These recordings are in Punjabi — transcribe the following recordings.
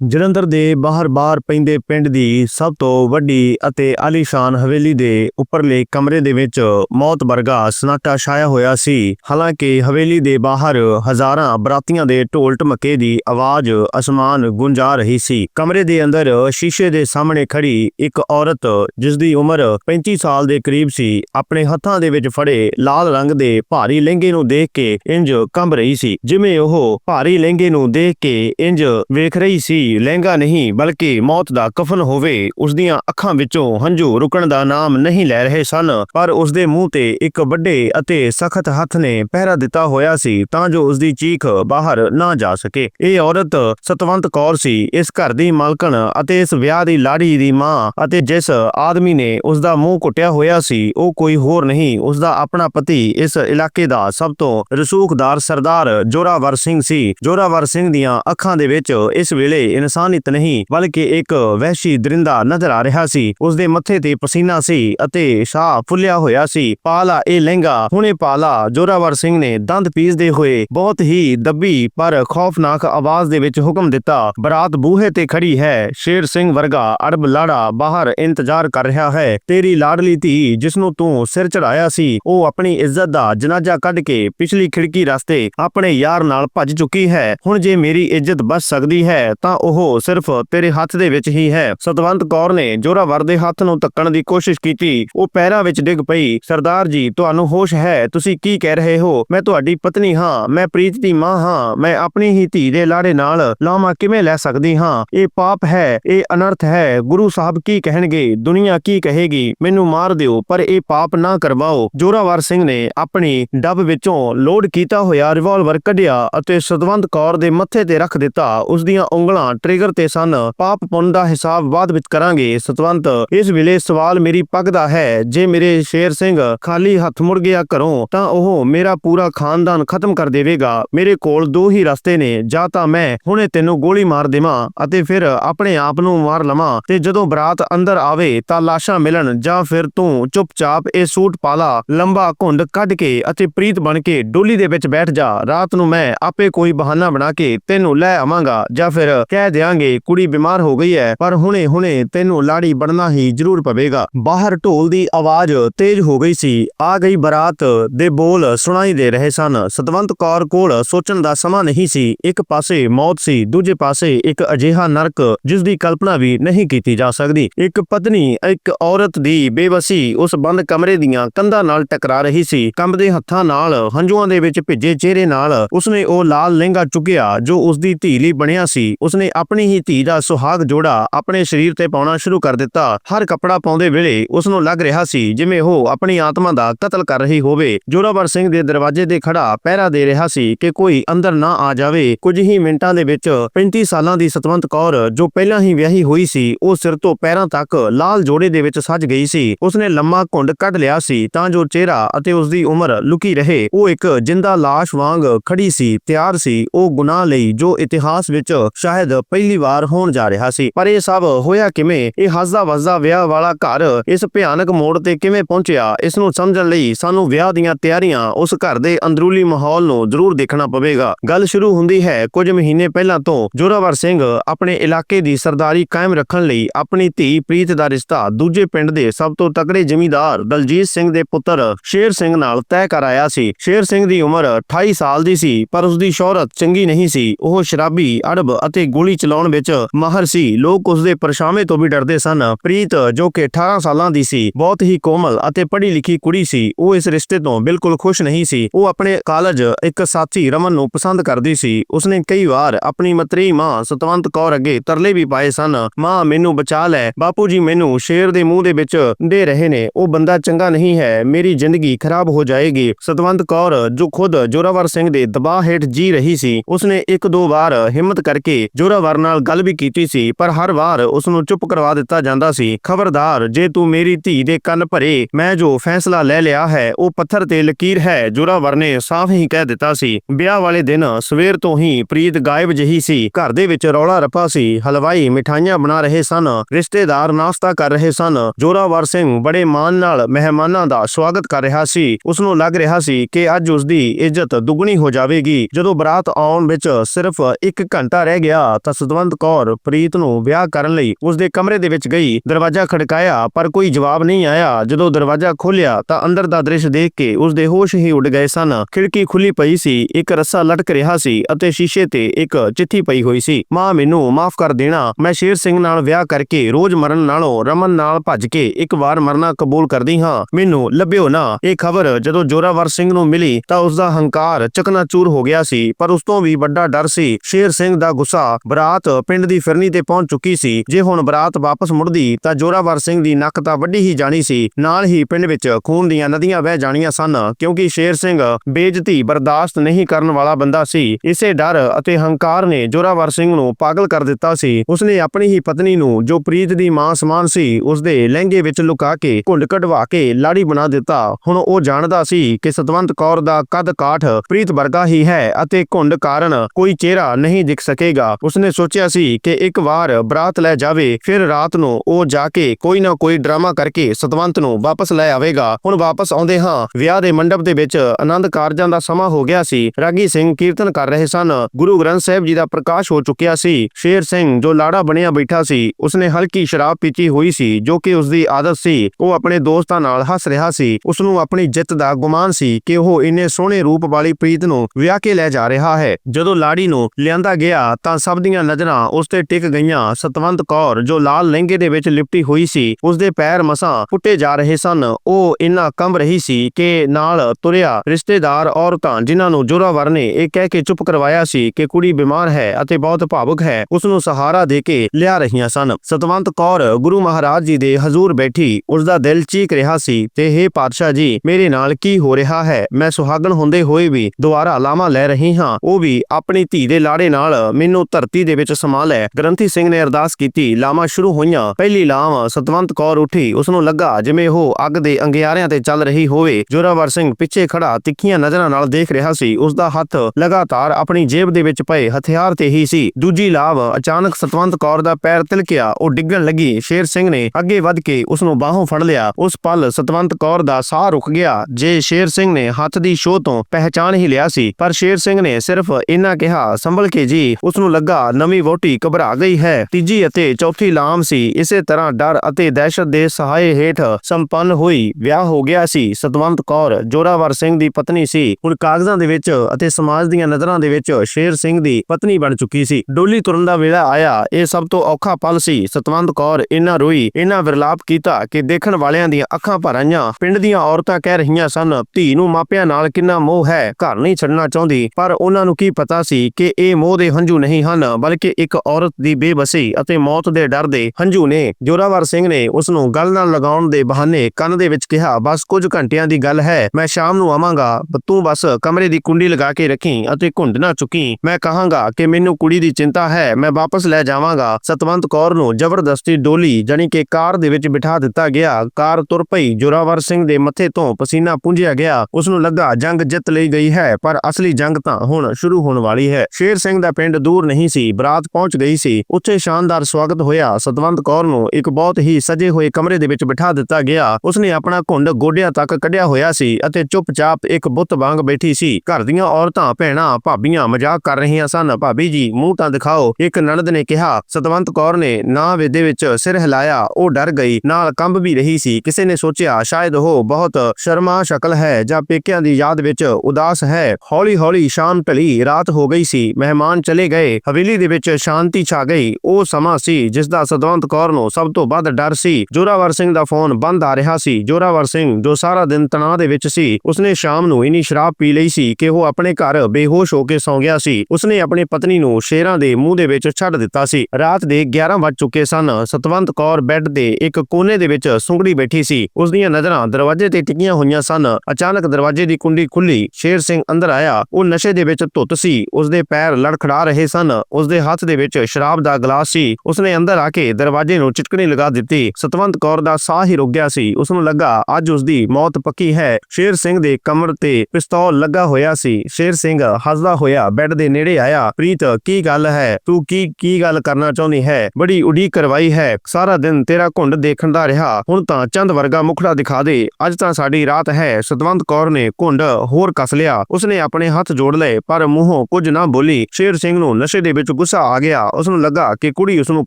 ਜਲੰਧਰ ਦੇ ਬਾਹਰ-ਬਾਹਰ ਪੈਂਦੇ ਪਿੰਡ ਦੀ ਸਭ ਤੋਂ ਵੱਡੀ ਅਤੇ ਆਲੀਸ਼ਾਨ ਹਵੇਲੀ ਦੇ ਉੱਪਰਲੇ ਕਮਰੇ ਦੇ ਵਿੱਚ ਮੌਤ ਵਰਗਾ ਸਨਾਟਾ ਛਾਇਆ ਹੋਇਆ ਸੀ। ਹਾਲਾਂਕਿ ਹਵੇਲੀ ਦੇ ਬਾਹਰ ਹਜ਼ਾਰਾਂ ਬਰਾਤੀਆਂ ਦੇ ਢੋਲ ਢਮਕੇ ਦੀ ਆਵਾਜ਼ ਅਸਮਾਨ ਗੁੰਜਾ ਰਹੀ ਸੀ। ਕਮਰੇ ਦੇ ਅੰਦਰ ਸ਼ੀਸ਼ੇ ਦੇ ਸਾਹਮਣੇ ਖੜੀ ਇੱਕ ਔਰਤ ਜਿਸ ਦੀ ਉਮਰ 35 ਸਾਲ ਦੇ ਕਰੀਬ ਸੀ, ਆਪਣੇ ਹੱਥਾਂ ਦੇ ਵਿੱਚ ਫੜੇ ਲਾਲ ਰੰਗ ਦੇ ਭਾਰੀ ਲਹਿੰਗੇ ਨੂੰ ਦੇਖ ਕੇ ਇੰਜ ਕੰਬ ਰਹੀ ਸੀ, ਜਿਵੇਂ ਉਹ ਭਾਰੀ ਲਹਿੰਗੇ ਨੂੰ ਦੇਖ ਕੇ ਇੰਜ ਵੇਖ ਰਹੀ ਸੀ। ਲਹਿੰਗਾ ਨਹੀਂ, ਬਲਕਿ ਮੌਤ ਦਾ ਕਫਨ ਹੋਵੇ ਉਸ ਦੀਆਂ ਅੱਖਾਂ ਵਿੱਚੋਂ ਹੰਝੂ ਰੁਕਣ ਦਾ ਨਾਮ ਨਹੀਂ ਲੈ ਰਹੇ ਸਨ, ਪਰ ਉਸ ਦੇ ਮੂੰਹ ਤੇ ਇੱਕ ਵੱਡੇ ਅਤੇ ਸਖਤ ਹੱਥ ਨੇ ਪਹਿਰਾ ਦਿੱਤਾ ਹੋਇਆ ਸੀ ਤਾਂ ਜੋ ਉਸ ਦੀ ਚੀਖ ਬਾਹਰ ਨਾ ਜਾ ਸਕੇ। ਇਹ ਔਰਤ ਸਤਵੰਤ ਕੌਰ ਸੀ, ਇਸ ਘਰ ਦੀ ਮਾਲਕਣ ਅਤੇ ਇਸ ਵਿਆਹ ਦੀ ਲਾੜੀ ਦੀ ਮਾਂ ਅਤੇ ਜਿਸ ਆਦਮੀ ਨੇ ਉਸ ਦਾ ਮੂੰਹ ਕੁੱਟਿਆ ਹੋਇਆ ਸੀ, ਉਹ ਕੋਈ ਹੋਰ ਨਹੀਂ ਉਸ ਦਾ ਆਪਣਾ ਪਤੀ ਇਸ ਇਲਾਕੇ ਦਾ ਸਭ ਤੋਂ ਰਸੂਖਦਾਰ ਸਰਦਾਰ ਜੋਰਾਵਰ ਸਿੰਘ ਸੀ। ਜੋਰਾਵਰ ਸਿੰਘ ਦੀਆਂ ਅੱਖਾਂ ਦੇ ਵਿੱਚ ਇਸ ਵੇਲੇ ਇਨਸਾਨੀਅਤ ਨਹੀਂ, ਬਲਕਿ ਇੱਕ ਵਹਿਸ਼ੀ ਦਰਿੰਦਾ ਨਜ਼ਰ ਆ ਰਿਹਾ ਸੀ। ਉਸ ਦੇ ਮੱਥੇ ਤੇ ਪਸੀਨਾ ਸੀ ਅਤੇ ਸਾਹ ਫੁੱਲਿਆ ਹੋਇਆ ਸੀ। ਪਾਲਾ ਇਹ ਲਹਿੰਗਾ, ਹੁਣੇ ਪਾਲਾ, ਜੋਰਾਵਰ ਸਿੰਘ ਨੇ ਦੰਦ ਪੀਸਦੇ ਹੋਏ ਬਹੁਤ ਹੀ ਦੱਬੀ ਪਰ ਖੌਫਨਾਕ ਆਵਾਜ਼ ਦੇ ਵਿੱਚ ਹੁਕਮ ਦਿੱਤਾ, ਬਰਾਤ ਬੂਹੇ ਤੇ ਖੜੀ ਹੈ, ਸ਼ੇਰ ਸਿੰਘ ਵਰਗਾ ਅਰਬ ਲਾੜਾ ਬਾਹਰ ਇੰਤਜ਼ਾਰ ਕਰ ਰਿਹਾ ਹੈ। ਤੇਰੀ ਲਾਡਲੀ ਧੀ ਜਿਸ ਨੂੰ ਤੂੰ ਸਿਰ ਚੜਾਇਆ ਸੀ, ਉਹ ਆਪਣੀ ਇੱਜ਼ਤ ਦਾ ਜਨਾਜ਼ਾ ਕੱਢ ਕੇ ਪਿਛਲੀ ਖਿੜਕੀ ਰਸਤੇ ਆਪਣੇ ਯਾਰ ਨਾਲ ਭੱਜ ਚੁੱਕੀ ਹੈ। ਹੁਣ ਜੇ ਮੇਰੀ ਇੱਜ਼ਤ ਬਚ ਸਕਦੀ ਹੈ, ਤਾਂ ਉਹ ਸਿਰਫ ਤੇਰੇ ਹੱਥ ਦੇ ਵਿੱਚ ਹੀ ਹੈ। ਸਤਵੰਤ ਕੌਰ ਨੇ ਜੋਰਾਵਰ ਦੇ ਹੱਥ ਨੂੰ ਤੱਕਣ ਦੀ ਕੋਸ਼ਿਸ਼ ਕੀਤੀ। ਉਹ ਪੈਰਾਂ ਵਿੱਚ ਡਿੱਗ ਪਈ। ਸਰਦਾਰ ਜੀ, ਤੁਹਾਨੂੰ ਹੋਸ਼ ਹੈ? ਤੁਸੀਂ ਕੀ ਕਹਿ ਰਹੇ ਹੋ? ਮੈਂ ਤੁਹਾਡੀ ਪਤਨੀ ਹਾਂ। ਮੈਂ ਪ੍ਰੀਤ ਦੀ ਮਾਂ ਹਾਂ। ਮੈਂ ਆਪਣੀ ਹੀ ਧੀ ਦੇ ਲਾੜੇ ਨਾਲ ਲਾਮਾ ਕਿਵੇਂ ਲੈ ਸਕਦੀ ਹਾਂ? ਇਹ ਪਾਪ ਹੈ। ਇਹ ਅਨਰਥ ਹੈ। ਗੁਰੂ ਸਾਹਿਬ ਕੀ ਕਹਿਣਗੇ? ਦੁਨੀਆ ਕੀ ਕਹੇਗੀ? ਮੈਨੂੰ ਮਾਰ ਦਿਓ, ਪਰ ਇਹ ਪਾਪ ਨਾ ਕਰਵਾਓ। ਜੋਰਾਵਰ ਸਿੰਘ ਨੇ ਆਪਣੀ ਡੱਬ ਵਿੱਚੋਂ ਲੋਡ ਕੀਤਾ ਹੋਇਆ ਰਿਵਾਲਵਰ ਕੱਢਿਆ ਅਤੇ ਸਤਵੰਤ ਕੌਰ ਦੇ ਮੱਥੇ ਤੇ ਰੱਖ ਦਿੱਤਾ। ਉਸ ਦੀਆਂ ਉਂਗਲਾਂ ਟ੍ਰਿਗਰ ਤੇ ਸਨ। ਪਾਪ ਪੁੰਨ ਦਾ ਹਿਸਾਬ ਬਾਅਦ ਵਿੱਚ ਕਰਾਂਗੇ। ਸਤਵੰਤ, ਇਸ ਵੇਲੇ ਸਵਾਲ ਮੇਰੀ ਪੱਗ ਦਾ ਹੈ। ਜੇ ਮੇਰੇ ਸ਼ੇਰ ਸਿੰਘ ਖਾਲੀ ਹੱਥ ਮੁੜ ਗਿਆ ਘਰੋਂ, ਤਾਂ ਉਹ ਮੇਰਾ ਪੂਰਾ ਖਾਨਦਾਨ ਖਤਮ ਕਰ ਦੇਵੇਗਾ। ਮੇਰੇ ਕੋਲ ਦੋ ਹੀ ਰਸਤੇ ਨੇ। ਜਾਂ ਤਾਂ ਮੈਂ ਹੁਣੇ ਤੈਨੂੰ ਗੋਲੀ ਮਾਰ ਦੇਵਾਂ ਅਤੇ ਫਿਰ ਆਪਣੇ ਆਪ ਨੂੰ ਮਾਰ ਲਵਾਂ ਤੇ ਜਦੋਂ ਬਰਾਤ ਅੰਦਰ ਆਵੇ ਤਾਂ ਲਾਸ਼ਾਂ ਮਿਲਣ ਜਾਂ ਫਿਰ ਤੂੰ ਚੁੱਪਚਾਪ ਇਹ ਸੂਟ ਪਾ ਲਾ ਲੰਬਾ ਘੁੰਡ ਕੱਢ ਕੇ ਅਤੇ ਪ੍ਰੀਤ ਬਣ ਕੇ ਡੋਲੀ ਦੇ ਵਿੱਚ ਬੈਠ ਜਾ। ਰਾਤ ਨੂੰ ਮੈਂ ਆਪੇ ਕੋਈ ਬਹਾਨਾ ਬਣਾ ਕੇ ਤੈਨੂੰ ਲੈ ਆਵਾਂਗਾ ਜਾਂ ਫਿਰ ਕਹਿ ਦਿਆਂਗੇ, ਕੁੜੀ ਬਿਮਾਰ ਹੋ ਗਈ ਹੈ ਪਰ ਹੁਣੇ ਹੁਣੇ ਤੈਨੂੰ ਲਾੜੀ ਬਣਨਾ ਹੀ ਜ਼ਰੂਰ ਪਵੇਗਾ। ਬਾਹਰ ਢੋਲ ਦੀ ਆਵਾਜ਼ ਤੇਜ਼ ਹੋ ਗਈ ਸੀ। ਆ ਗਈ ਬਰਾਤ ਦੇ ਬੋਲ ਸੁਣਾਈ ਦੇ ਰਹੇ ਸਨ। ਸਤਵੰਤ ਕੌਰ ਕੋਲ ਸੋਚਣ ਦਾ ਸਮਾਂ ਨਹੀਂ ਸੀ। ਇੱਕ ਪਾਸੇ ਮੌਤ ਸੀ, ਦੂਜੇ ਪਾਸੇ ਇੱਕ ਅਜਿਹਾ ਨਰਕ ਜਿਸ ਦੀ ਕਲਪਨਾ ਵੀ ਨਹੀਂ ਕੀਤੀ ਜਾ ਸਕਦੀ। ਇੱਕ ਪਤਨੀ, ਇੱਕ ਔਰਤ ਦੀ ਬੇਵਸੀ ਉਸ ਬੰਦ ਕਮਰੇ ਦੀਆਂ ਕੰਧਾਂ ਨਾਲ ਟਕਰਾ ਰਹੀ ਸੀ। ਕੰਬਦੇ ਹੱਥਾਂ ਨਾਲ ਹੰਝੂਆਂ ਦੇ ਵਿੱਚ ਭਿੱਜੇ ਚਿਹਰੇ ਨਾਲ ਉਸਨੇ ਉਹ ਲਾਲ ਲਹਿੰਗਾ ਚੁੱਕਿਆ ਜੋ ਉਸ ਦੀ ਧੀ ਲਈ ਬਣਿਆ ਸੀ। ਉਸਨੇ ਆਪਣੀ ਹੀ ਧੀ ਦਾ ਸੁਹਾਗ ਜੋੜਾ ਆਪਣੇ ਸਰੀਰ ਤੇ ਪਾਉਣਾ ਸ਼ੁਰੂ ਕਰ ਦਿੱਤਾ। ਹਰ ਕੱਪੜਾ ਪਾਉਂਦੇ ਵੇਲੇ ਉਸ ਨੂੰ ਲੱਗ ਰਿਹਾ ਸੀ ਜਿਵੇਂ ਉਹ ਆਪਣੀ ਆਤਮਾ ਦਾ ਕਤਲ ਕਰ ਰਹੀ ਹੋਵੇ। ਜੋਰਾਵਰ ਸਿੰਘ ਦੇ ਦਰਵਾਜ਼ੇ ਦੇ ਖੜਾ ਪਹਿਰਾ ਦੇ ਰਿਹਾ ਸੀ ਕਿ ਕੋਈ ਅੰਦਰ ਨਾ ਆ ਜਾਵੇ। ਕੁਝ ਹੀ ਮਿੰਟਾਂ ਦੇ ਵਿੱਚ 35 ਸਾਲਾਂ ਦੀ ਸਤਵੰਤ ਕੌਰ ਜੋ ਪਹਿਲਾਂ ਹੀ ਵਿਆਹੀ ਹੋਈ ਸੀ, ਉਹ ਸਿਰ ਤੋਂ ਪੈਰਾਂ ਤੱਕ ਲਾਲ ਜੋੜੇ ਦੇ ਵਿੱਚ ਸੱਜ ਗਈ ਸੀ। ਉਸਨੇ ਲੰਮਾ ਘੁੰਡ ਕੱਢ ਲਿਆ ਸੀ ਤਾਂ ਜੋ ਚਿਹਰਾ ਅਤੇ ਉਸ ਦੀ ਉਮਰ ਲੁਕੀ ਰਹੇ। ਉਹ ਇੱਕ ਜਿੰਦਾ ਲਾਸ਼ ਵਾਂਗ ਖੜੀ ਸੀ, ਤਿਆਰ ਸੀ। ਉਹ ਗੁਨਾਹ ਲਈ ਜੋ ਇਤਿਹਾਸ ਵਿੱਚ ਸ਼ਾਇਦ ਪਹਿਲੀ ਵਾਰ ਹੋਣ ਜਾ ਰਿਹਾ ਸੀ। ਪਰ ਇਹ ਸਭ ਹੋਇਆ ਕਿਵੇਂ? ਇਹ ਹੱਸਦਾ ਵਸਦਾ ਵਿਆਹ ਵਾਲਾ ਘਰ ਇਸ ਭਿਆਨਕ ਮੋੜ ਤੇ ਕਿਵੇਂ ਪਹੁੰਚਿਆ? ਇਸ ਨੂੰ ਸਮਝਣ ਲਈ ਸਾਨੂੰ ਵਿਆਹ ਦੀਆਂ ਤਿਆਰੀਆਂ ਉਸ ਘਰ ਦੇ ਅੰਦਰੂਲੀ ਮਾਹੌਲ ਨੂੰ ਜ਼ਰੂਰ ਦੇਖਣਾ ਪਵੇਗਾ। ਗੱਲ ਸ਼ੁਰੂ ਹੁੰਦੀ ਹੈ ਕੁਝ ਮਹੀਨੇ ਪਹਿਲਾਂ ਤੋਂ ਜੋਰਾਵਰ ਸਿੰਘ ਆਪਣੇ ਇਲਾਕੇ ਦੀ ਸਰਦਾਰੀ ਕਾਇਮ ਰੱਖਣ ਲਈ ਆਪਣੀ ਧੀ ਪ੍ਰੀਤ ਦਾ ਰਿਸ਼ਤਾ ਦੂਜੇ ਪਿੰਡ ਦੇ ਸਭ ਤੋਂ ਤਕੜੇ ਜ਼ਮੀਂਦਾਰ ਦਲਜੀਤ ਸਿੰਘ ਦੇ ਪੁੱਤਰ ਸ਼ੇਰ ਸਿੰਘ ਨਾਲ ਤੈਅ ਕਰਾਇਆ ਸੀ। ਸ਼ੇਰ ਸਿੰਘ ਦੀ ਉਮਰ 28 ਸਾਲ ਦੀ ਸੀ, ਪਰ ਉਸ ਦੀ ਸ਼ੋਹਰਤ ਚੰਗੀ ਨਹੀਂ ਸੀ। ਉਹ ਸ਼ਰਾਬੀ, ਅੜਬ ਅਤੇ ਗੋਲੀ ਚਲਾਉਣ ਵਿੱਚ ਮਾਹਰ ਸੀ। ਲੋਕ ਉਸ ਦੇ ਪਰਛਾਵੇਂ ਤੋਂ ਵੀ ਡਰਦੇ ਸਨ। ਪ੍ਰੀਤ, ਜੋ ਕਿ 18 ਸਾਲਾਂ ਦੀ ਸੀ, ਬਹੁਤ ਹੀ ਕੋਮਲ ਅਤੇ ਪੜ੍ਹੀ ਲਿਖੀ ਕੁੜੀ ਸੀ। ਉਹ ਇਸ ਰਿਸ਼ਤੇ ਤੋਂ ਬਿਲਕੁਲ ਖੁਸ਼ ਨਹੀਂ ਸੀ। ਉਹ ਆਪਣੇ ਕਾਲਜ ਇੱਕ ਸਾਥੀ ਰਮਨ ਨੂੰ ਪਸੰਦ ਕਰਦੀ ਸੀ। ਉਸਨੇ ਕਈ ਵਾਰ ਆਪਣੀ ਮਤਰੀ ਮਾਂ ਸਤਵੰਤ ਕੌਰ ਅੱਗੇ ਤਰਲੇ ਵੀ ਪਾਏ ਸਨ। ਮਾਂ, ਮੈਨੂੰ ਬਚਾ ਲੈ। ਬਾਪੂ ਜੀ ਮੈਨੂੰ ਸ਼ੇਰ ਦੇ ਮੂੰਹ ਦੇ ਵਿੱਚ ਦੇ ਰਹੇ ਨੇ। ਉਹ ਬੰਦਾ ਚੰਗਾ ਨਹੀਂ ਹੈ। ਮੇਰੀ ਜ਼ਿੰਦਗੀ ਖਰਾਬ ਹੋ ਜਾਏਗੀ। ਸਤਵੰਤ ਕੌਰ, ਜੋ ਖੁਦ ਜੋਰਾਵਰ ਸਿੰਘ ਦੇ ਦਬਾਅ ਹੇਠ ਜੀ ਰਹੀ ਸੀ, ਉਸਨੇ ਇੱਕ ਦੋ ਵਾਰ ਹਿੰਮਤ ਕਰਕੇ ਜੋਰਾਵਰ ਨਾਲ ਗੱਲ ਵੀ ਕੀਤੀ ਸੀ, ਪਰ ਹਰ ਵਾਰ ਉਸ ਨੂੰ ਚੁੱਪ ਕਰਵਾ ਦਿੱਤਾ ਜਾਂਦਾ ਸੀ। ਖਬਰਦਾਰ, ਜੇ ਤੂੰ ਮੇਰੀ ਧੀ ਦੇ ਕੰਨ ਭਰੇ, ਮੈਂ ਜੋ ਫੈਸਲਾ ਲੈ ਲਿਆ ਹੈ, ਉਹ ਪੱਥਰ ਤੇ ਲਕੀਰ ਹੈ, ਜੋਰਾਵਰ ਨੇ ਸਾਫ਼ ਹੀ ਕਹਿ ਦਿੱਤਾ ਸੀ। ਵਿਆਹ ਵਾਲੇ ਦਿਨ ਸਵੇਰ ਤੋਂ ਹੀ ਪ੍ਰੀਤ ਗਾਇਬ ਜਹੀ ਸੀ। ਘਰ ਦੇ ਵਿੱਚ ਰੌਲਾ ਰੱਪਾ ਸੀ। ਹਲਵਾਈ ਮਿਠਾਈਆਂ ਬਣਾ ਰਹੇ ਸਨ, ਰਿਸ਼ਤੇਦਾਰ ਨਾਸ਼ਤਾ ਕਰ ਰਹੇ ਸਨ। ਜੋਰਾਵਰ ਸਿੰਘ ਬੜੇ ਮਾਣ ਨਾਲ ਮਹਿਮਾਨਾਂ ਦਾ ਸਵਾਗਤ ਕਰ ਰਿਹਾ ਸੀ। ਉਸ ਨੂੰ ਲੱਗ ਰਿਹਾ ਸੀ ਕਿ ਅੱਜ ਉਸ ਦੀ ਇੱਜ਼ਤ ਦੁੱਗਣੀ ਹੋ ਜਾਵੇਗੀ। ਜਦੋਂ ਬਰਾਤ ਆਉਣ ਵਿੱਚ ਸਿਰਫ 1 ਘੰਟਾ ਰਹਿ ਗਿਆ ਤਾਂ ਸਤਵੰਤ ਕੌਰ ਪ੍ਰੀਤ ਨੂੰ ਵਿਆਹ ਕਰਨ ਲਈ ਉਸਦੇ ਕਮਰੇ ਦੇ ਵਿੱਚ ਗਈ। ਦਰਵਾਜ਼ਾ ਖੜਕਾਇਆ, ਪਰ ਕੋਈ ਜਵਾਬ ਨਹੀਂ ਆਇਆ। ਜਦੋਂ ਦਰਵਾਜ਼ਾ ਖੋਲ੍ਹਿਆ, ਤਾਂ ਅੰਦਰ ਦਾ ਦ੍ਰਿਸ਼ ਦੇਖ ਕੇ ਉਸਦੇ ਹੋਸ਼ ਹੀ ਉੱਡ ਗਏ ਸਨ। ਖਿੜਕੀ ਖੁੱਲੀ ਪਈ ਸੀ, ਇੱਕ ਰੱਸਾ ਲਟਕ ਰਿਹਾ ਸੀ ਅਤੇ ਸ਼ੀਸ਼ੇ ਤੇ ਇੱਕ ਚਿੱਠੀ ਪਈ ਹੋਈ ਸੀ। ਮਾਂ, ਮੈਨੂੰ ਮਾਫ ਕਰ ਦੇਣਾ। ਮੈਂ ਸ਼ੇਰ ਸਿੰਘ ਨਾਲ ਵਿਆਹ ਕਰਕੇ ਰੋਜ਼ ਮਰਨ ਨਾਲੋਂ ਰਮਨ ਨਾਲ ਭੱਜ ਕੇ ਇੱਕ ਵਾਰ ਮਰਨਾ ਕਬੂਲ ਕਰਦੀ ਹਾਂ। ਮੈਨੂੰ ਲੱਭਿਓ ਨਾ। ਇਹ ਖਬਰ ਜਦੋਂ ਜੋਰਾਵਰ ਸਿੰਘ ਨੂੰ ਮਿਲੀ, ਤਾਂ ਉਸ ਦਾ ਹੰਕਾਰ ਚਕਨਾਚੂਰ ਹੋ ਗਿਆ ਸੀ, ਪਰ ਉਸ ਤੋਂ ਵੀ ਵੱਡਾ ਡਰ ਸੀ। ਸ਼ੇਰ ਸਿੰਘ ਦਾ ਗੁੱਸਾ ਬਰਾਤ ਪਿੰਡ ਦੀ ਫਿਰਨੀ ਤੇ ਪਹੁੰਚ ਚੁੱਕੀ ਸੀ। ਜੇ ਹੁਣ ਬਰਾਤ ਵਾਪਸ ਮੁੜਦੀ, ਤਾਂ ਜੋਰਾਵਰ ਸਿੰਘ ਦੀ ਨੱਕ ਤਾਂ ਵੱਡੀ ਹੀ ਜਾਣੀ ਸੀ। ਨਾਲ ਹੀ ਪਿੰਡ ਵਿੱਚ ਖੂਨ ਦੀਆਂ ਨਦੀਆਂ ਵਹਿ ਜਾਣੀਆਂ ਸਨ, ਕਿਉਂਕਿ ਸ਼ੇਰ ਸਿੰਘ ਬੇਇੱਜ਼ਤੀ ਬਰਦਾਸ਼ਤ ਨਹੀਂ ਕਰਨ ਵਾਲਾ ਬੰਦਾ ਸੀ। ਇਸੇ ਡਰ ਅਤੇ ਹੰਕਾਰ ਨੇ ਜੋਰਾਵਰ ਸਿੰਘ ਨੂੰ ਪਾਗਲ ਕਰ ਦਿੱਤਾ ਸੀ। ਉਸਨੇ ਆਪਣੀ ਹੀ ਪਤਨੀ ਨੂੰ, ਜੋ ਪ੍ਰੀਤ ਦੀ ਮਾਂ ਸਮਾਨ ਸੀ, ਉਸਦੇ ਲਹਿੰਗੇ ਵਿੱਚ ਲੁਕਾ ਕੇ ਘੁੰਡ ਕਢਵਾ ਕੇ ਲਾੜੀ ਬਣਾ ਦਿੱਤਾ। ਹੁਣ ਉਹ ਜਾਣਦਾ ਸੀ ਕਿ ਸਤਵੰਤ ਕੌਰ ਦਾ ਕੱਦ ਕਾਠ ਪ੍ਰੀਤ ਵਰਗਾ ਹੀ ਹੈ ਅਤੇ ਘੁੰਡ ਕਾਰਨ ਕੋਈ ਚਿਹਰਾ ਨਹੀਂ ਦਿਖ ਸਕੇਗਾ। ਉਸਨੇ ਸੋਚਿਆ ਸੀ ਕਿ ਇੱਕ ਵਾਰ ਬਰਾਤ ਲੈ ਜਾਵੇ, ਫਿਰ ਰਾਤ ਨੂੰ ਉਹ ਜਾ ਕੇ ਕੋਈ ਨਾ ਕੋਈ ਡਰਾਮਾ ਕਰਕੇ ਸਤਵੰਤ ਨੂੰ ਵਾਪਸ ਲੈ ਆਵੇਗਾ। ਹੁਣ ਵਾਪਸ ਆਉਂਦੇ ਹਾਂ। ਵਿਆਹ ਦੇ ਮੰਡਪ ਦੇ ਵਿੱਚ ਆਨੰਦ ਕਾਰਜਾਂ ਦਾ ਸਮਾਂ ਹੋ ਗਿਆ ਸੀ। ਰਾਗੀ ਸਿੰਘ ਕੀਰਤਨ ਕਰ ਰਹੇ ਸਨ। ਗੁਰੂ ਗ੍ਰੰਥ ਸਾਹਿਬ ਜੀ ਦਾ ਪ੍ਰਕਾਸ਼ ਹੋ ਚੁੱਕਿਆ ਸੀ। ਸ਼ੇਰ ਸਿੰਘ ਜੋ ਲਾੜਾ ਬਣਿਆ ਬੈਠਾ ਸੀ, ਉਸਨੇ ਹਲਕੀ ਸ਼ਰਾਬ ਪੀਤੀ ਹੋਈ ਸੀ, ਜੋ ਕਿ ਉਸਦੀ ਆਦਤ ਸੀ। ਉਹ ਆਪਣੇ ਦੋਸਤਾਂ ਨਾਲ ਹੱਸ ਰਿਹਾ ਸੀ। ਉਸ ਨੂੰ ਆਪਣੀ ਜਿੱਤ ਦਾ ਗੁਮਾਨ ਸੀ ਕਿ ਉਹ ਇੰਨੇ ਸੋਹਣੇ ਰੂਪ ਵਾਲੀ ਪ੍ਰੀਤ ਨੂੰ ਵਿਆਹ ਕੇ ਲੈ ਜਾ ਰਿਹਾ ਹੈ। ਜਦੋਂ ਲਾੜੀ ਨੂੰ ਲਿਆਂਦਾ ਗਿਆ ਤਾਂ ਸਭ ਦੀਆਂ ਨਜ਼ਰਾਂ ਉਸ ਤੇ ਟਿਕ ਗਈਆਂ ਸਤਵੰਤ ਕੌਰ ਜੋ ਲਾਲ ਲਹਿੰਗੇ ਦੇ ਵਿੱਚ ਲਿਪਟੀ ਹੋਈ ਸੀ ਉਸਦੇ ਪੈਰ ਮਸਾਂ ਪੁੱਟੇ ਜਾ ਰਹੇ ਸਨ। ਉਹ ਇੰਨਾ ਕੰਬ ਰਹੀ ਸੀ ਕਿ ਨਾਲ ਤੁਰਿਆ ਰਿਸ਼ਤੇਦਾਰ ਔਰਤਾਂ ਜਿਨ੍ਹਾਂ ਨੂੰ ਜੋਰਾਵਰ ਨੇ ਇਹ ਕਹਿ ਕੇ ਚੁੱਪ ਕਰਵਾਇਆ ਸੀ ਕਿ ਕੁੜੀ ਬਿਮਾਰ ਹੈ ਅਤੇ ਬਹੁਤ ਭਾਵੁਕ ਹੈ, ਉਸ ਨੂੰ ਸਹਾਰਾ ਦੇ ਕੇ ਲਿਆ ਰਹੀਆਂ ਸਨ। ਸਤਵੰਤ ਕੌਰ ਗੁਰੂ ਮਹਾਰਾਜ ਜੀ ਦੇ ਹਜ਼ੂਰ ਬੈਠੀ, ਉਸ ਦਾ ਦਿਲ ਚੀਕ ਰਿਹਾ ਸੀ ਤੇ ਹੇ ਪਾਤਸ਼ਾਹ ਜੀ, ਮੇਰੇ ਨਾਲ ਕੀ ਹੋ ਰਿਹਾ ਹੈ? ਮੈਂ ਸੁਹਾਗਣ ਹੁੰਦੇ ਹੋਏ ਵੀ ਦੁਬਾਰਾ ਲਾਮਾ ਲੈ ਰਹੀ ਹਾਂ, ਉਹ ਵੀ ਆਪਣੀ ਧੀ ਦੇ ਲਾੜੇ ਨਾਲ ਮੈਨੂੰ ਧਰਤੀ ਦੇ ਵਿੱਚ ਸਮਾ ਲੈ ਗ੍ਰੰਥੀ ਸਿੰਘ ਨੇ ਅਰਦਾਸ ਕੀਤੀ, ਲਾਵਾਂ ਸ਼ੁਰੂ ਹੋਈਆਂ। ਪਹਿਲੀ ਲਾਮ ਸਤਵੰਤ ਕੌਰ ਉੱਠੀ। ਉਸ ਨੂੰ ਲੱਗਾ, ਜਿਵੇਂ ਉਹ ਅੱਗ ਦੇ ਅੰਗਿਆਰਿਆਂ ਤੇ ਚੱਲ ਰਹੀ ਹੋਵੇ। ਜੋਰਾਵਰ ਸਿੰਘ ਪਿੱਛੇ ਖੜਾ ਤਿੱਖੀਆਂ ਨਜ਼ਰਾਂ ਨਾਲ ਦੇਖ ਰਿਹਾ ਸੀ। ਉਸ ਦਾ ਹੱਥ ਲਗਾਤਾਰ ਆਪਣੀ ਜੇਬ ਦੇ ਵਿੱਚ ਪਏ ਹਥਿਆਰ ਤੇ ਹੀ ਸੀ। ਦੂਜੀ ਲਾਭ ਅਚਾਨਕ ਸਤਵੰਤ ਕੌਰ ਦਾ ਪੈਰ ਤਿਲਕਿਆ। ਉਹ ਡਿੱਗਣ ਲੱਗੀ। ਸ਼ੇਰ ਸਿੰਘ ਨੇ ਅੱਗੇ ਵੱਧ ਕੇ ਉਸ ਨੂੰ ਬਾਹੋਂ ਫੜ ਲਿਆ। ਉਸ ਪਲ ਸਤਵੰਤ ਕੌਰ ਦਾ ਸਾਹ ਰੁਕ ਗਿਆ, ਜੇ ਸ਼ੇਰ ਸਿੰਘ ਨੇ ਹੱਥ ਦੀ ਸ਼ੋਹ ਤੋਂ ਪਹਿਚਾਨ ਹੀ ਲਿਆ ਸੀ। ਪਰ ਸ਼ੇਰ ਸਿੰਘ ਨੇ ਸਿਰਫ ਇੰਨਾ ਕਿਹਾ, ਸੰਭਲ ਕੇ ਜੀ। ਉਸ ਨੂੰ ਲੱਗਾ ਨਵੀਂ ਵੋਟੀ ਘਬਰਾ ਗਈ ਹੈ। ਤੀਜੀ ਅਤੇ ਚੌਥੀ ਲਾਮ ਸੀ। ਇਸੇ ਤਰ੍ਹਾਂ ਡਰ ਅਤੇ ਦਹਿਸ਼ਤ ਦੇ ਸਹਾਏ ਹੇਠ ਸੰਪੰਨ ਹੋਈ, ਵਿਆਹ ਹੋ ਗਿਆ ਸੀ। ਸਤਵੰਤ ਕੌਰ, ਜੋਰਾਵਰ ਸਿੰਘ ਦੀ ਪਤਨੀ ਸੀ। ਹੁਣ ਕਾਗਜ਼ਾਂ ਦੇ ਵਿੱਚ ਅਤੇ ਸਮਾਜ ਦੀਆਂ ਨਜ਼ਰਾਂ ਦੇ ਵਿੱਚ ਸ਼ੇਰ ਸਿੰਘ ਦੀ ਪਤਨੀ ਬਣ ਚੁੱਕੀ ਸੀ। ਡੋਲੀ ਤੁਰਨ ਦਾ ਵੇਲਾ ਆਇਆ। ਇਹ ਸਭ ਤੋਂ ਔਖਾ ਪਲ ਸੀ। ਸਤਵੰਤ ਕੌਰ ਇੰਨਾ ਰੋਈ, ਇੰਨਾ ਵਿਰਲਾਪ ਕੀਤਾ ਕਿ ਦੇਖਣ ਵਾਲਿਆਂ ਦੀਆਂ ਅੱਖਾਂ ਭਰ ਆਈਆਂ। ਪਿੰਡ ਦੀਆਂ ਔਰਤਾਂ ਕਹਿ ਰਹੀਆਂ ਸਨ, ਧੀ ਨੂੰ ਮਾਪਿਆਂ ਨਾਲ ਕਿੰਨਾ ਮੋਹ ਹੈ, ਘਰ ਨਹੀਂ ਛੱਡਣਾ ਚਾਹੁੰਦੀ। ਪਰ ਉਹਨਾਂ ਨੂੰ ਕੀ ਪਤਾ ਸੀ ਕਿ ਇਹ ਮੋਹ ਦੇ ਹੰਝੂ ਨਹੀਂ ਹਨ ਬਲਕਿ ਇੱਕ ਔਰਤ ਦੀ ਬੇਬਸੀ ਅਤੇ ਮੌਤ ਦੇ ਡਰ ਦੇ ਹੰਝੂ ਨੇ। ਜੋਰਾਵਰ ਸਿੰਘ ਨੇ ਉਸ ਨੂੰ ਗੱਲ ਨਾਲ ਲਗਾਉਣ ਦੇ ਬਹਾਨੇ ਕੰਨ ਦੇ ਵਿੱਚ ਕਿਹਾ, ਬਸ ਕੁਝ ਘੰਟਿਆਂ ਦੀ ਗੱਲ ਹੈ, ਮੈਂ ਸ਼ਾਮ ਨੂੰ ਆਵਾਂਗਾ, ਤੂੰ ਬਸ ਕਮਰੇ ਦੀ ਕੁੰਡੀ ਲਗਾ ਕੇ ਰੱਖੀ ਅਤੇ ਘੁੰਡ ਨਾ ਚੁੱਕੀ। ਮੈਂ ਕਹਾਂਗਾ ਕਿ ਮੈਨੂੰ ਕੁੜੀ ਦੀ ਚਿੰਤਾ ਹੈ, ਮੈਂ ਵਾਪਸ ਲੈ ਜਾਵਾਂਗਾ। ਸਤਵੰਤ ਕੌਰ ਨੂੰ ਜ਼ਬਰਦਸਤੀ ਡੋਲੀ ਜਾਨੀ ਕਿ ਕਾਰ ਦੇ ਵਿੱਚ ਬਿਠਾ ਦਿੱਤਾ ਗਿਆ। ਕਾਰ ਤੁਰ ਪਈ। ਜੋਰਾਵਰ ਸਿੰਘ ਦੇ ਮੱਥੇ ਤੋਂ ਪਸੀਨਾ ਪੁੰਝਿਆ ਗਿਆ। ਉਸ ਨੂੰ ਲੱਗਾ, ਜੰਗ ਜਿੱਤ ਲਈ ਗਈ ਹੈ, ਪਰ ਅਸਲੀ ਜੰਗ ਤਾਂ ਹੁਣ ਸ਼ੁਰੂ ਹੋਣ ਵਾਲੀ ਹੈ। ਸ਼ੇਰ ਸਿੰਘ ਦਾ ਪਿੰਡ ਦੂਰ ਨਹੀਂ ਸੀ। ਬਰਾਤ ਪਹੁੰਚ ਗਈ ਸੀ। ਉੱਥੇ ਸ਼ਾਨਦਾਰ ਸਵਾਗਤ ਹੋਇਆ। ਸਤਵੰਤ ਕੌਰ ਨੂੰ ਇੱਕ ਬਹੁਤ ਹੀ ਸਜੇ ਹੋਏ ਕਮਰੇ ਦੇ ਵਿੱਚ ਬਿਠਾ ਦਿੱਤਾ ਗਿਆ। ਉਸਨੇ ਆਪਣਾ ਘੁੰਡ ਗੋਡਿਆਂ ਤੱਕ ਕੱਢਿਆ ਹੋਇਆ ਸੀ ਅਤੇ ਚੁੱਪਚਾਪ ਇੱਕ ਬੁੱਤ ਵਾਂਗ ਬੈਠੀ ਸੀ। ਘਰ ਦੀਆਂ ਔਰਤਾਂ, ਭੈਣਾਂ, ਭਾਬੀਆਂ ਮਜ਼ਾਕ ਕਰ ਰਹੀਆਂ ਸਨ। ਭਾਬੀ ਜੀ, ਮੂੰਹ ਤਾਂ ਦਿਖਾਓ, ਇੱਕ ਨਣਦ ਨੇ ਕਿਹਾ। ਸਤਵੰਤ ਕੌਰ ਨੇ ਨਾ ਵਿਦੇ ਵਿੱਚ ਸਿਰ ਹਿਲਾਇਆ। ਉਹ ਡਰ ਗਈ। ਨਾਲ ਕੰਬ ਵੀ ਰਹੀ ਸੀ। ਕਿਸੇ ਨੇ ਸੋਚਿਆ, ਸ਼ਾਇਦ ਉਹ ਬਹੁਤ ਸ਼ਰਮਾ ਸ਼ਕਲ ਹੈ ਜਾਂ ਪੇਕਿਆਂ ਦੀ ਯਾਦ ਵਿੱਚ ਉਦਾਸ ਹੈ। ਹੌਲੀ ਹੌਲੀ ਸ਼ਾਮ ਢਲੀ। ਰਾਤ ਹੋ ਗਈ ਸੀ। ਮਹਿਮਾਨ ਚਲੇ ਗਏ। ਹਵੇਲੀ ਦੇ ਵਿੱਚ ਸ਼ਾਂਤੀ ਛਾ ਗਈ। ਉਹ ਸਮਾਂ ਸੀ ਜਿਸ ਦਾ ਸਤਵੰਤ ਕੌਰ ਨੂੰ ਸਭ ਤੋਂ ਵੱਧ ਡਰ ਸੀ। ਜੋਰਾਵਰ ਸਿੰਘ ਦਾ ਫੋਨ ਬੰਦ ਆ ਰਿਹਾ ਸੀ। ਜੋਰਾਵਰ ਸਿੰਘ ਜੋ ਸਾਰਾ ਦਿਨ ਤਣਾਅ ਦੇ ਵਿੱਚ ਸੀ, ਉਸਨੇ ਸ਼ਾਮ ਨੂੰ ਇਨੀ ਸ਼ਰਾਬ ਪੀ ਲਈ ਸੀ ਕਿ ਉਹ ਆਪਣੇ ਘਰ ਬੇਹੋਸ਼ ਹੋ ਕੇ ਸੌਂ ਗਿਆ ਸੀ। ਉਸਨੇ ਆਪਣੀ ਪਤਨੀ ਨੂੰ ਸ਼ੇਰਾਂ ਦੇ ਮੂੰਹ ਦੇ ਵਿੱਚ ਛੱਡ ਦਿੱਤਾ ਸੀ। ਰਾਤ ਦੇ 11 ਵੱਜ ਚੁੱਕੇ ਸਨ। ਸਤਵੰਤ ਕੌਰ ਬੈੱਡ ਦੇ ਇੱਕ ਕੋਨੇ ਦੇ ਵਿੱਚ ਸੁੰਗੜੀ ਬੈਠੀ ਸੀ। ਉਸ ਦੀਆਂ ਨਜ਼ਰਾਂ ਦਰਵਾਜ਼ੇ ਤੇ ਟਿਕੀਆਂ ਹੋਈਆਂ ਸਨ। ਅਚਾਨਕ ਦਰਵਾਜ਼ੇ ਦੀ ਕੁੰਡੀ ਖੁੱਲੀ। ਸ਼ੇਰ ਸਿੰਘ ਅੰਦਰ ਆਇਆ। ਉਹ ਨਸ਼ੇ ਦੇ ਵਿੱਚ ਧੁੱਤ ਸੀ। ਉਸਦੇ ਪੈਰ ਲੜਖੜਾ ਰਹੇ ਸਨ। ਉਸ ਉਸਦੇ ਹੱਥ ਦੇ ਵਿੱਚ ਸ਼ਰਾਬ ਦਾ ਗਲਾਸ ਸੀ। ਉਸਨੇ ਅੰਦਰ ਆ ਕੇ ਦਰਵਾਜ਼ੇ ਨੂੰ ਚਿਟਕਣੀ ਲਗਾ ਦਿੱਤੀ। ਸਤਵੰਤ ਕੌਰ ਦਾ ਸਾਹ ਹੀ ਰੁਕ ਗਿਆ ਸੀ। ਉਸ ਨੂੰ ਲੱਗਾ, ਅੱਜ ਉਸਦੀ ਮੌਤ ਪੱਕੀ ਹੈ। ਸ਼ੇਰ ਸਿੰਘ ਦੇ ਕਮਰ ਤੇ ਪਿਸਤੌਲ ਲੱਗਾ ਹੋਇਆ ਸੀ। ਸ਼ੇਰ ਸਿੰਘ ਹੱਸਦਾ ਹੋਇਆ ਬੈੱਡ ਦੇ ਨੇੜੇ ਆਇਆ, ਪ੍ਰੀਤ, ਕੀ ਗੱਲ ਹੈ? ਤੂੰ ਕੀ ਕੀ ਗੱਲ ਕਰਨਾ ਚਾਹੁੰਦੀ ਹੈ? ਬੜੀ ਉਡੀਕ ਕਰਵਾਈ ਹੈ। ਸਾਰਾ ਦਿਨ ਤੇਰਾ ਘੁੰਡ ਦੇਖਣ ਦਾ ਰਿਹਾ। ਹੁਣ ਤਾਂ ਚੰਦ ਵਰਗਾ ਮੁਖੜਾ ਦਿਖਾ ਦੇ। ਅੱਜ ਤਾਂ ਸਾਡੀ ਰਾਤ ਹੈ। ਸਤਵੰਤ ਕੌਰ ਨੇ ਘੁੰਡ ਹੋਰ ਕੱਸ ਲਿਆ। ਉਸਨੇ ਆਪਣੇ ਹੱਥ ਜੋੜ ਲਏ, ਪਰ ਮੂੰਹੋਂ ਕੁਝ ਨਾ ਬੋਲੀ। ਸ਼ੇਰ ਸਿੰਘ ਨੂੰ ਨਸ਼ੇ ਦੇ ਵਿੱਚ ਗੁੱਸਾ ਆ ਗਿਆ। ਉਸ ਨੂੰ ਲੱਗਾ ਕਿ ਕੁੜੀ ਉਸ ਨੂੰ